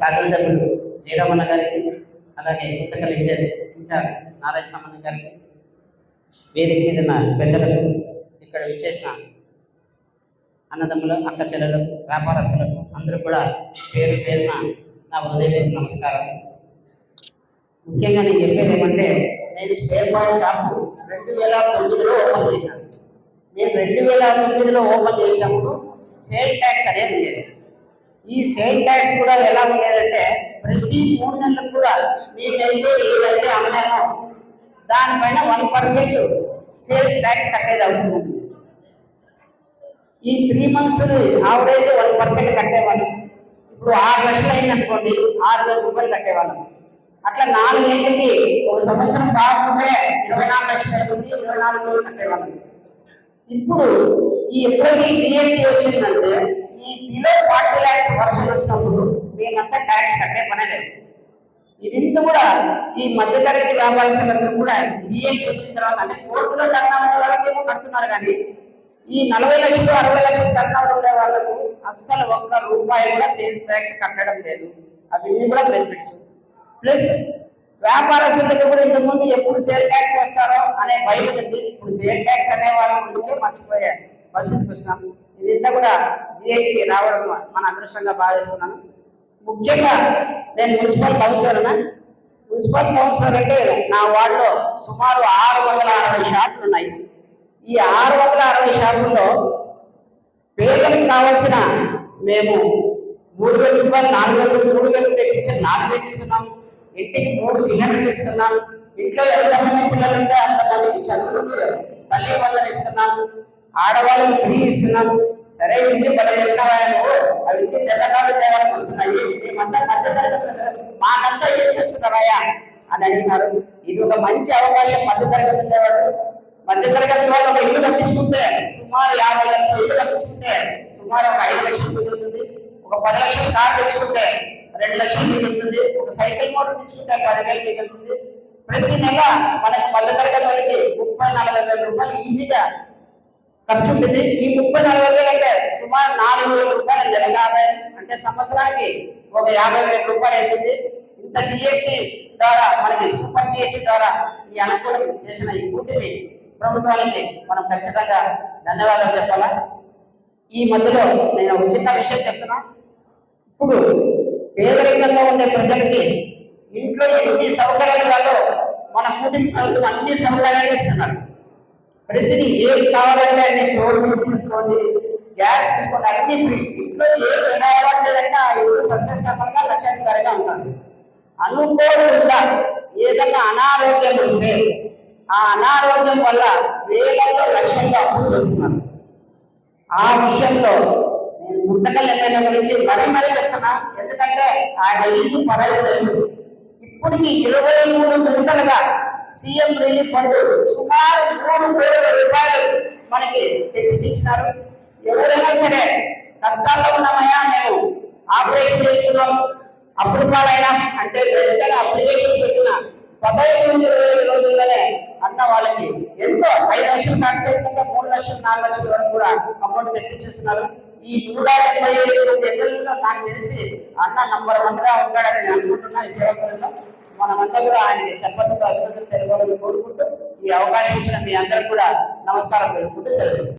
శాసనసభ్యులు జయరామన్న గారికి అలాగే కొత్త కలెక్టర్ ఇన్ఛార్జ్ నారాయణ గారికి వేదిక మీద ఉన్న పెద్దలకు ఇక్కడ విచ్చేసిన అన్నదమ్ములు అక్క చెల్లెలకు వ్యాపారస్తులకు అందరూ కూడా పేరు పేరున నా హృదయపూర్వక నమస్కారం ముఖ్యంగా నేను చెప్పేది ఏమంటే నేను స్పేర్ పాయింట్ షాప్ రెండు వేల తొమ్మిదిలో ఓపెన్ చేశాను. నేను రెండు వేల తొమ్మిదిలో ఓపెన్ చేసినప్పుడు సేల్ ట్యాక్స్ అనేది లేదు ఈ సేల్ ట్యాక్స్ కూడా ఎలా ఉండేదంటే ప్రతి మూడు నెలలకు కూడా మీకైతే ఏదైతే అమ్మలేమో. దానిపైన వన్ పర్సెంట్ సేల్స్ ట్యాక్స్ కట్టేది అవసరం ఉంది ఈ three months average one percent కట్టేవాళ్ళం. ఇప్పుడు ఆరు లక్షలు అయింది అనుకోండి ఆరు వేల రూపాయలు కట్టేవాళ్ళం. అట్లా నాలుగేళ్ళకి ఒక సంవత్సరం కాకుండా ఇరవై నాలుగు లక్షలు అవుతుంది ఇరవై నాలుగు వేలు కట్టేవాళ్ళం. ఇప్పుడు ఈ ఎప్పుడైతే జిఎస్టీ వచ్చిందంటే ఈ బిలో ఫార్టీ ల్యాక్స్ వచ్చినప్పుడు మేమంతా ట్యాక్స్ కట్టే పనే లేదు. ఇదింత కూడా ఈ మధ్యతరగతి వ్యాపారస్తులందరూ కూడా జిఎస్టీ వచ్చిన తర్వాత అంటే కోర్టులో టర్నోవర్ వాళ్ళకేమో కడుతున్నారు కానీ ఈ నలభై లక్షలు అరవై లక్షలు టర్నోవర్ ఉండే వాళ్ళకు అస్సలు ఒక్క రూపాయి కూడా సేల్స్ ట్యాక్స్ కట్టడం లేదు. అవన్నీ కూడా బెనిఫిట్స్ ప్లస్ వ్యాపారస్తులకు కూడా ఇంతకుముందు ఎప్పుడు సేల్ ట్యాక్స్ వేస్తారో అనే భయం ఉంది ఇప్పుడు సేల్ ట్యాక్స్ అనే వాళ్ళ గురించే మర్చిపోయారు పరిస్థితికి వచ్చినాము ఇదంతా కూడా జిఎస్టీ రావడం మన అదృష్టంగా భావిస్తున్నాను. ముఖ్యంగా నేను మున్సిపల్ కౌన్సిలర్ మున్సిపల్ కౌన్సిలర్ అంటే నా వార్డులో సుమారు ఆరు వందల అరవై షాపులు ఉన్నాయి. ఈ ఆరు వందల అరవై షాపుల్లో పేదలకు కావాల్సిన మేము మూడు వేల రూపాయలు నాలుగు వేల రూపాయలు మూడు వేలు తెప్పించి నాలుగు వేలు ఇస్తున్నాం. ఇంటికి మూడు సిలిండర్లు ఇస్తున్నాం. ఇంట్లో ఎంతమంది పిల్లలు ఉంటే అంతమందికి చదువులు తల్లి వందలు ఇస్తున్నాం. ఆడవాళ్ళకి ఫ్రీ ఇస్తున్నాం సరే ఇంటి పది నువ్వు అవి ఇంటి తెల్లకాలు తేవాలని వస్తున్నాయి. మేమంతా మధ్య తరగతి మాకంతా ఏం చేస్తున్నారయ్యా అని అడిగినారు. ఇది ఒక మంచి అవకాశం. మధ్య తరగతి ఉండేవాడు. మధ్య తరగతి వాళ్ళు ఒక ఇల్లు కట్టించుకుంటే సుమారు యాభై లక్షల ఇల్లు కట్టించుకుంటే సుమారు ఒక ఐదు లక్షలు మిగులుతుంది. ఒక పది లక్షలు కార్ తెచ్చుకుంటే రెండు లక్షలు మిగులుతుంది. ఒక సైకిల్ మోటార్ తెచ్చుకుంటే పదివేలు మిగులుతుంది. ప్రతి నెల మనకి మధ్య తరగతి వాళ్ళకి ముప్పై నలభై వేల రూపాయలు ఈజీగా ఖర్చు ఉంటుంది ఈ ముప్పై నలభై వేలు అంటే సుమారు నాలుగు వేల రూపాయలు నెలగా ఆదాయం. అంటే సంవత్సరానికి ఒక యాభై వేల రూపాయలు అవుతుంది. ఇంత జిఎస్టి ద్వారా మనకి సూపర్ జిఎస్టి ద్వారా ఈ అనుకూలం చేసిన ఈ కూటమి ప్రభుత్వానికి మనం ఖచ్చితంగా ధన్యవాదాలు చెప్పాలా? ఈ మధ్యలో నేను ఒక చిన్న విషయం చెప్తున్నా. ఇప్పుడు పేదరికంగా ఉండే ప్రజలకి ఇంట్లో ఎన్ని సౌకర్యాలు కాదో మన కూటమి ప్రభుత్వం అన్ని సౌకర్యాలు ఇస్తున్నారు. ప్రతిదీ ఏం కావాలంటే అన్ని స్టోర్ తీసుకోండి గ్యాస్ తీసుకోండి అన్ని ఫ్రీ. ఇంట్లో ఏ లేదంటే ఆ ఇల్లు సస్యశ్యామలుగా లక్ష్యాధికారిగా ఉంటాను అనుకోకుండా ఏదైనా అనారోగ్యం వస్తే ఆ అనారోగ్యం వల్ల వేలలో లక్ష్యంగా అప్పులు చేస్తున్నారు ఆ విషయంలో నేను గుంతకల్ ఎమ్మెల్యే గురించి మరీ మరీ చెప్తున్నా. ఎందుకంటే ఆయన ఇల్లు పదహైదు ఇప్పటికి ఇరవై మూడు విడతలుగా సీఎం రిలీఫ్ ఫండ్ సుమారు మూడు కోట్ల రూపాయలు మనకి తెప్పించినారు ఎవరైనా సరే కష్టాల్లో ఉన్నామయ్యా మేము ఆపరేషన్ చేసుకున్నాం అప్పుడు పాలైనా అంటే వెంటనే అప్లికేషన్ పెట్టిన పదహైదు ఇరవై రోజుల్లోనే అన్న వాళ్ళకి ఎంతో ఐదు లక్షలు ఖర్చు అయిందంటే మూడు లక్షలు నాలుగు లక్షల వరకు కూడా అమౌంట్ తెప్పించేస్తున్నారు. ఈ నూట డెబ్బై ఐదు మంది ఎమ్మెల్యేలో నాకు తెలిసి అన్న నంబర్ వన్గా ఉంటాడని నేను అనుకుంటున్నా ఈ సేవకులలో మనమంతా కూడా ఆయన చెప్పడంతో అభినందనలు తెలుగు కోరుకుంటూ ఈ అవకాశం ఇచ్చిన మీ అందరికి కూడా నమస్కారం తెలుపుకుంటూ సెలవు